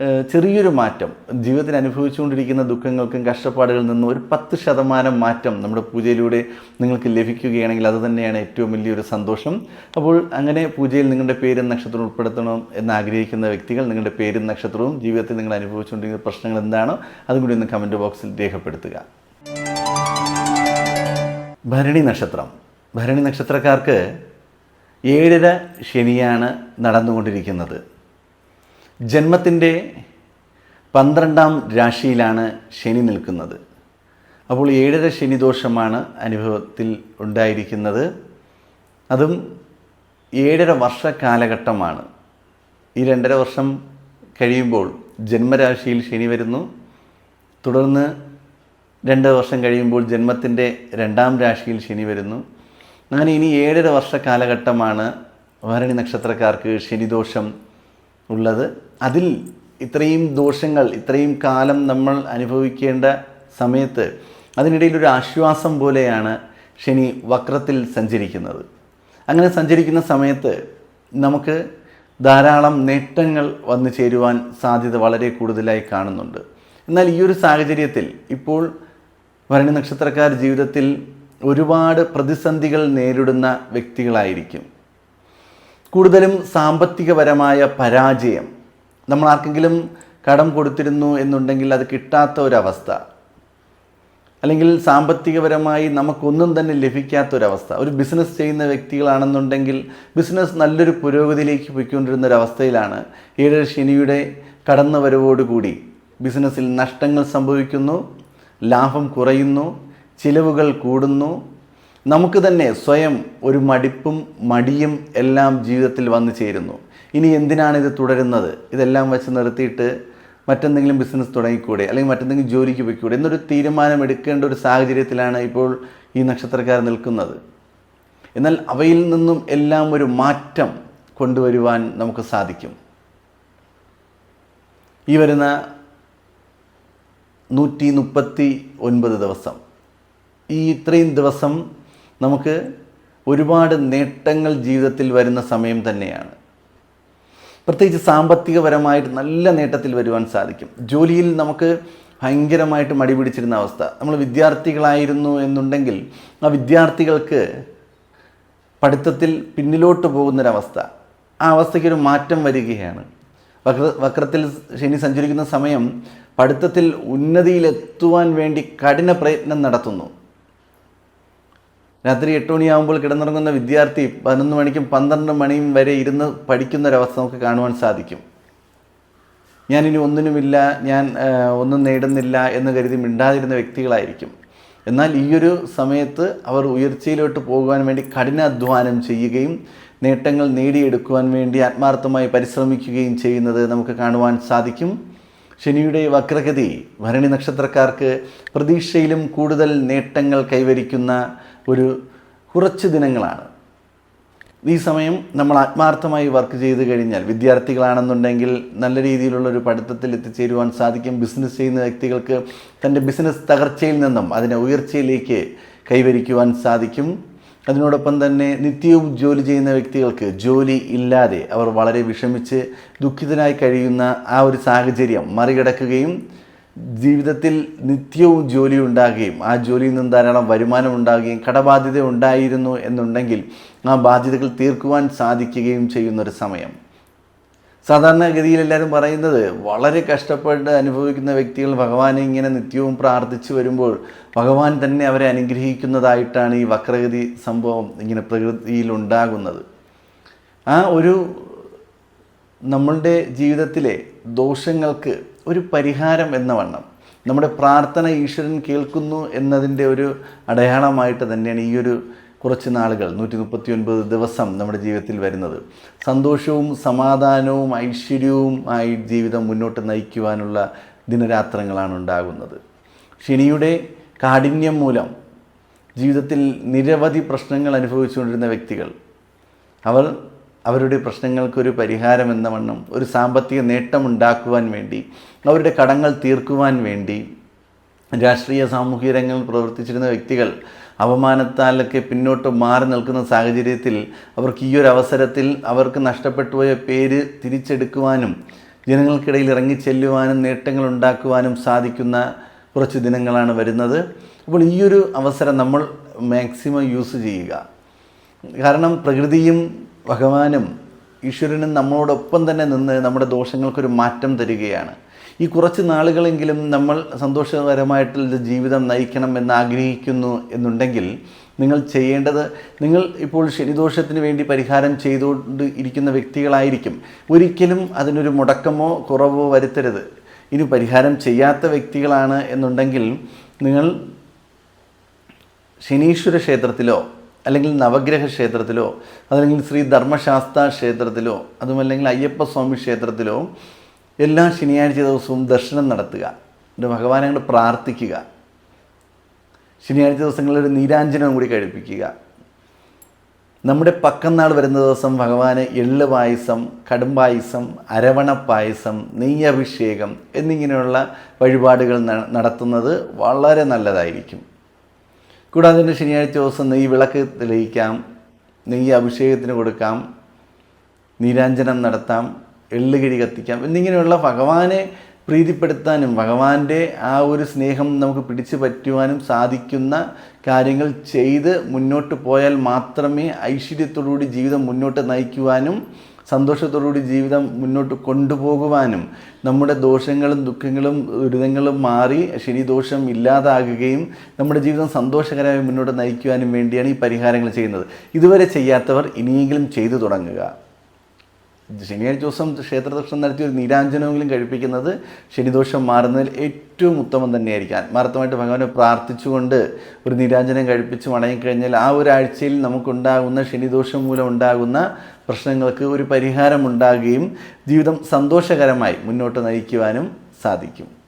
ചെറിയൊരു മാറ്റം. ജീവിതത്തിൽ അനുഭവിച്ചുകൊണ്ടിരിക്കുന്ന ദുഃഖങ്ങൾക്കും കഷ്ടപ്പാടുകളിൽ നിന്നും ഒരു പത്ത് ശതമാനം മാറ്റം നമ്മുടെ പൂജയിലൂടെ നിങ്ങൾക്ക് ലഭിക്കുകയാണെങ്കിൽ അത് തന്നെയാണ് ഏറ്റവും വലിയൊരു സന്തോഷം. അപ്പോൾ അങ്ങനെ പൂജയിൽ നിങ്ങളുടെ പേരും നക്ഷത്രവും ഉൾപ്പെടുത്തണം എന്ന് ആഗ്രഹിക്കുന്ന വ്യക്തികൾ നിങ്ങളുടെ പേരും നക്ഷത്രവും ജീവിതത്തിൽ നിങ്ങൾ അനുഭവിച്ചുകൊണ്ടിരിക്കുന്ന പ്രശ്നങ്ങൾ എന്താണോ അതും കൂടി ഒന്ന് കമന്റ് ബോക്സിൽ രേഖപ്പെടുത്തുക. ഭരണി നക്ഷത്രം. ഭരണി നക്ഷത്രക്കാർക്ക് ഏഴര ശനിയാണ് നടന്നുകൊണ്ടിരിക്കുന്നത്. ജന്മത്തിന്റെ പന്ത്രണ്ടാം രാശിയിലാണ് ശനി നിൽക്കുന്നത്. അപ്പോൾ ഏഴര ശനിദോഷമാണ് അനുഭവത്തിൽ ഉണ്ടായിരിക്കുന്നത്. അതും ഏഴര വർഷ കാലഘട്ടമാണ്. ഈ രണ്ടര വർഷം കഴിയുമ്പോൾ ജന്മരാശിയിൽ ശനി വരുന്നു. തുടർന്ന് രണ്ട് വർഷം കഴിയുമ്പോൾ ജന്മത്തിന്റെ രണ്ടാം രാശിയിൽ ശനി വരുന്നു. അങ്ങനെ ഇനി ഏഴര വർഷ കാലഘട്ടമാണ്. ഭരണി നക്ഷത്രക്കാർക്ക് ശനിദോഷം ഉള്ളത്. അതിൽ ഇത്രയും ദോഷങ്ങൾ ഇത്രയും കാലം നമ്മൾ അനുഭവിക്കേണ്ട സമയത്ത് അതിനിടയിൽ ഒരു ആശ്വാസം പോലെയാണ് ശനി വക്രത്തിൽ സഞ്ചരിക്കുന്നത്. അങ്ങനെ സഞ്ചരിക്കുന്ന സമയത്ത് നമുക്ക് ധാരാളം നേട്ടങ്ങൾ വന്നു ചേരുവാൻ സാധ്യത വളരെ കൂടുതലായി കാണുന്നുണ്ട്. എന്നാൽ ഈ ഒരു സാഹചര്യത്തിൽ ഇപ്പോൾ ഭരണി നക്ഷത്രക്കാർ ജീവിതത്തിൽ ഒരുപാട് പ്രതിസന്ധികൾ നേരിടുന്ന വ്യക്തികളായിരിക്കും. കൂടുതലും സാമ്പത്തികപരമായ പരാജയം. നമ്മൾ ആർക്കെങ്കിലും കടം കൊടുത്തിരുന്നു എന്നുണ്ടെങ്കിൽ അത് കിട്ടാത്ത ഒരവസ്ഥ. അല്ലെങ്കിൽ സാമ്പത്തികപരമായി നമുക്കൊന്നും തന്നെ ലഭിക്കാത്ത ഒരവസ്ഥ. ഒരു ബിസിനസ് ചെയ്യുന്ന വ്യക്തികളാണെന്നുണ്ടെങ്കിൽ ബിസിനസ് നല്ലൊരു പുരോഗതിയിലേക്ക് പോയിക്കൊണ്ടിരുന്ന ഒരവസ്ഥയിലാണ് ഏഴ് ശനിയുടെ കടന്നു വരവോടുകൂടി ബിസിനസ്സിൽ നഷ്ടങ്ങൾ സംഭവിക്കുന്നു ലാഭം കുറയുന്നു ചിലവുകൾ കൂടുന്നു നമുക്ക് തന്നെ സ്വയം ഒരു മടിപ്പും മടിയും എല്ലാം ജീവിതത്തിൽ വന്നു ചേരുന്നു. ഇനി എന്തിനാണ് ഇത് തുടരുന്നത്? ഇതെല്ലാം വെച്ച് നിർത്തിയിട്ട് മറ്റെന്തെങ്കിലും ബിസിനസ് തുടങ്ങിക്കൂടെ? അല്ലെങ്കിൽ മറ്റെന്തെങ്കിലും ജോലിക്ക് പോയിക്കൂടെ? എന്നൊരു തീരുമാനം എടുക്കേണ്ട ഒരു സാഹചര്യത്തിലാണ് ഇപ്പോൾ ഈ നക്ഷത്രക്കാർ നിൽക്കുന്നത്. എന്നാൽ അവയിൽ നിന്നും എല്ലാം ഒരു മാറ്റം കൊണ്ടുവരുവാൻ നമുക്ക് സാധിക്കും. ഈ വരുന്ന നൂറ്റി മുപ്പത്തി ഒൻപത് ദിവസം. ഈ ഇത്രയും ദിവസം നമുക്ക് ഒരുപാട് നേട്ടങ്ങൾ ജീവിതത്തിൽ വരുന്ന സമയം തന്നെയാണ്. പ്രത്യേകിച്ച് സാമ്പത്തികപരമായിട്ട് നല്ല നേട്ടത്തിൽ വരുവാൻ സാധിക്കും. ജോലിയിൽ നമുക്ക് ഭയങ്കരമായിട്ട് മടി പിടിച്ചിരുന്ന അവസ്ഥ. നമ്മൾ വിദ്യാർത്ഥികളായിരുന്നു എന്നുണ്ടെങ്കിൽ ആ വിദ്യാർത്ഥികൾക്ക് പഠിത്തത്തിൽ പിന്നിലോട്ട് പോകുന്നൊരവസ്ഥ. ആ അവസ്ഥയ്ക്ക് ഒരു മാറ്റം വരികയാണ്. വക്ര വക്രത്തിൽ ശനി സഞ്ചരിക്കുന്ന സമയം പഠിത്തത്തിൽ ഉന്നതിയിലെത്തുവാൻ വേണ്ടി കഠിന പ്രയത്നം നടത്തുന്നു. രാത്രി എട്ട് മണിയാകുമ്പോൾ കിടന്നുറങ്ങുന്ന വിദ്യാർത്ഥി പതിനൊന്ന് മണിക്കും പന്ത്രണ്ട് മണിയും വരെ ഇരുന്ന് പഠിക്കുന്ന ഒരവസ്ഥ നമുക്ക് കാണുവാൻ സാധിക്കും. ഞാനിനി ഒന്നിനുമില്ല ഞാൻ ഒന്നും നേടുന്നില്ല എന്ന് കരുതി മിണ്ടാതിരുന്ന വ്യക്തികളായിരിക്കും. എന്നാൽ ഈയൊരു സമയത്ത് അവർ ഉയർച്ചയിലോട്ട് പോകുവാൻ വേണ്ടി കഠിനാധ്വാനം ചെയ്യുകയും നേട്ടങ്ങൾ നേടിയെടുക്കുവാൻ വേണ്ടി ആത്മാർത്ഥമായി പരിശ്രമിക്കുകയും ചെയ്യുന്നത് നമുക്ക് കാണുവാൻ സാധിക്കും. ശനിയുടെ വക്രഗതി ഭരണി നക്ഷത്രക്കാർക്ക് പ്രതീക്ഷയിലും കൂടുതൽ നേട്ടങ്ങൾ കൈവരിക്കുന്ന ഒരു കുറച്ച് ദിനങ്ങളാണ്. ഈ സമയം നമ്മൾ ആത്മാർത്ഥമായി വർക്ക് ചെയ്ത് കഴിഞ്ഞാൽ വിദ്യാർത്ഥികളാണെന്നുണ്ടെങ്കിൽ നല്ല രീതിയിലുള്ള ഒരു പഠിത്തത്തിൽ എത്തിച്ചേരുവാൻ സാധിക്കും. ബിസിനസ് ചെയ്യുന്ന വ്യക്തികൾക്ക് തന്റെ ബിസിനസ് തകർച്ചയിൽ നിന്നും അതിനെ ഉയർച്ചയിലേക്ക് കൈവരിക്കുവാൻ സാധിക്കും. അതിനോടൊപ്പം തന്നെ നിത്യവും ജോലി ചെയ്യുന്ന വ്യക്തികൾക്ക് ജോലി ഇല്ലാതെ അവർ വളരെ വിഷമിച്ച് ദുഃഖിതനായി കഴിയുന്ന ആ ഒരു സാഹചര്യം മറികടക്കുകയും ജീവിതത്തിൽ നിത്യവും ജോലി ഉണ്ടാകുകയും ആ ജോലിയിൽ നിന്ന് ധാരാളം വരുമാനം ഉണ്ടാകുകയും കടബാധ്യത ഉണ്ടായിരുന്നു എന്നുണ്ടെങ്കിൽ ആ ബാധ്യതകൾ തീർക്കുവാൻ സാധിക്കുകയും ചെയ്യുന്നൊരു സമയം. സാധാരണഗതിയിൽ എല്ലാവരും പറയുന്നത് വളരെ കഷ്ടപ്പെട്ട് അനുഭവിക്കുന്ന വ്യക്തികൾ ഭഗവാനെ ഇങ്ങനെ നിത്യവും പ്രാർത്ഥിച്ചു വരുമ്പോൾ ഭഗവാൻ തന്നെ അവരെ അനുഗ്രഹിക്കുന്നതായിട്ടാണ് ഈ വക്രഗതി സംഭവം ഇങ്ങനെ പ്രകൃതിയിൽ ഉണ്ടാകുന്നത്. ആ ഒരു നമ്മളുടെ ജീവിതത്തിലെ ദോഷങ്ങൾക്ക് ഒരു പരിഹാരം എന്ന വണ്ണം. നമ്മുടെ പ്രാർത്ഥന ഈശ്വരൻ കേൾക്കുന്നു എന്നതിന്റെ ഒരു അടയാളമായിട്ട് തന്നെയാണ് ഈ ഒരു കുറച്ച് നാളുകൾ നൂറ്റി മുപ്പത്തി ഒൻപത് ദിവസം നമ്മുടെ ജീവിതത്തിൽ വരുന്നത്. സന്തോഷവും സമാധാനവും ഐശ്വര്യവും ആയി ജീവിതം മുന്നോട്ട് നയിക്കുവാനുള്ള ദിനരാത്രങ്ങളാണ് ഉണ്ടാകുന്നത്. ശനിയുടെ കാഠിന്യം മൂലം ജീവിതത്തിൽ നിരവധി പ്രശ്നങ്ങൾ അനുഭവിച്ചുകൊണ്ടിരുന്ന വ്യക്തികൾ അവർ അവരുടെ പ്രശ്നങ്ങൾക്കൊരു പരിഹാരം എന്ന വണ്ണം ഒരു സാമ്പത്തിക നേട്ടമുണ്ടാക്കുവാൻ വേണ്ടി അവരുടെ കടങ്ങൾ തീർക്കുവാൻ വേണ്ടി രാഷ്ട്രീയ സാമൂഹിക രംഗങ്ങളിൽ പ്രവർത്തിച്ചിരുന്ന വ്യക്തികൾ അപമാനത്താലൊക്കെ പിന്നോട്ട് മാറി നിൽക്കുന്ന സാഹചര്യത്തിൽ അവർക്ക് ഈ ഒരു അവസരത്തിൽ അവർക്ക് നഷ്ടപ്പെട്ടു പോയ പേര് തിരിച്ചെടുക്കുവാനും ജനങ്ങൾക്കിടയിൽ ഇറങ്ങിച്ചെല്ലുവാനും നേട്ടങ്ങൾ ഉണ്ടാക്കുവാനും സാധിക്കുന്ന കുറച്ച് ദിനങ്ങളാണ് വരുന്നത്. അപ്പോൾ ഈ ഒരു അവസരം നമ്മൾ മാക്സിമം യൂസ് ചെയ്യുക. കാരണം പ്രകൃതിയും ഭഗവാനും ഈശ്വരനും നമ്മളോടൊപ്പം തന്നെ നിന്ന് നമ്മുടെ ദോഷങ്ങൾക്കൊരു മാറ്റം തരികയാണ്. ഈ കുറച്ച് നാളുകളെങ്കിലും നമ്മൾ സന്തോഷകരമായിട്ടുള്ള ജീവിതം നയിക്കണം എന്ന് ആഗ്രഹിക്കുന്നു എന്നുണ്ടെങ്കിൽ നിങ്ങൾ ചെയ്യേണ്ടത് നിങ്ങൾ ഇപ്പോൾ ശനിദോഷത്തിന് വേണ്ടി പരിഹാരം ചെയ്തുകൊണ്ട് ഇരിക്കുന്ന വ്യക്തികളായിരിക്കും. ഒരിക്കലും അതിനൊരു മുടക്കമോ കുറവോ വരുത്തരുത്. ഇനി പരിഹാരം ചെയ്യാത്ത വ്യക്തികളാണ് എന്നുണ്ടെങ്കിൽ നിങ്ങൾ ശനീശ്വര ക്ഷേത്രത്തിലോ അല്ലെങ്കിൽ നവഗ്രഹ ക്ഷേത്രത്തിലോ അതല്ലെങ്കിൽ ശ്രീ ധർമ്മശാസ്ത്ര ക്ഷേത്രത്തിലോ അതുമല്ലെങ്കിൽ അയ്യപ്പസ്വാമി ക്ഷേത്രത്തിലോ എല്ലാ ശനിയാഴ്ച ദിവസവും ദർശനം നടത്തുക. എന്റെ ഭഗവാനെ അങ്ങോട്ട് പ്രാർത്ഥിക്കുക. ശനിയാഴ്ച ദിവസങ്ങളിൽ ഒരു നീരാഞ്ജനം കൂടി കഴിപ്പിക്കുക. നമ്മുടെ പക്കന്നാൾ വരുന്ന ദിവസം ഭഗവാന് എള്ള് പായസം കടുംപായസം അരവണ പായസം നെയ്യഭിഷേകം എന്നിങ്ങനെയുള്ള വഴിപാടുകൾ നടത്തുന്നത് വളരെ നല്ലതായിരിക്കും. കൂടാതെ തന്നെ ശനിയാഴ്ച ദിവസം നെയ്യ് വിളക്ക് തെളിയിക്കാം നെയ്യ് അഭിഷേകത്തിന് കൊടുക്കാം നീരാഞ്ജനം നടത്താം എള്ളുകിഴി കത്തിക്കാം എന്നിങ്ങനെയുള്ള ഭഗവാനെ പ്രീതിപ്പെടുത്താനും ഭഗവാന്റെ ആ ഒരു സ്നേഹം നമുക്ക് പിടിച്ചു പറ്റുവാനും സാധിക്കുന്ന കാര്യങ്ങൾ ചെയ്ത് മുന്നോട്ട് പോയാൽ മാത്രമേ ഐശ്വര്യത്തോടുകൂടി ജീവിതം മുന്നോട്ട് നയിക്കുവാനും സന്തോഷത്തോടുകൂടി ജീവിതം മുന്നോട്ട് കൊണ്ടുപോകുവാനും നമ്മുടെ ദോഷങ്ങളും ദുഃഖങ്ങളും ദുരിതങ്ങളും മാറി ശനിദോഷം ഇല്ലാതാകുകയും നമ്മുടെ ജീവിതം സന്തോഷകരമായി മുന്നോട്ട് നയിക്കുവാനും വേണ്ടിയാണ് ഈ പരിഹാരങ്ങൾ ചെയ്യുന്നത്. ഇതുവരെ ചെയ്യാത്തവർ ഇനിയെങ്കിലും ചെയ്തു തുടങ്ങുക. ശനിയാഴ്ച ദിവസം ക്ഷേത്രദർശനം നടത്തി ഒരു നീരാഞ്ജനമെങ്കിലും കഴിപ്പിക്കുന്നത് ശനിദോഷം മാറുന്നതിൽ ഏറ്റവും ഉത്തമം തന്നെയായിരിക്കും. ആത്മാർത്ഥമായിട്ട് ഭഗവാനെ പ്രാർത്ഥിച്ചുകൊണ്ട് ഒരു നീരാഞ്ജനം കഴിപ്പിച്ച് മടങ്ങിക്കഴിഞ്ഞാൽ ആ ഒരാഴ്ചയിൽ നമുക്കുണ്ടാകുന്ന ശനിദോഷം മൂലം ഉണ്ടാകുന്ന പ്രശ്നങ്ങൾക്ക് ഒരു പരിഹാരം ഉണ്ടാകുകയും ജീവിതം സന്തോഷകരമായി മുന്നോട്ട് നയിക്കുവാനും സാധിക്കും.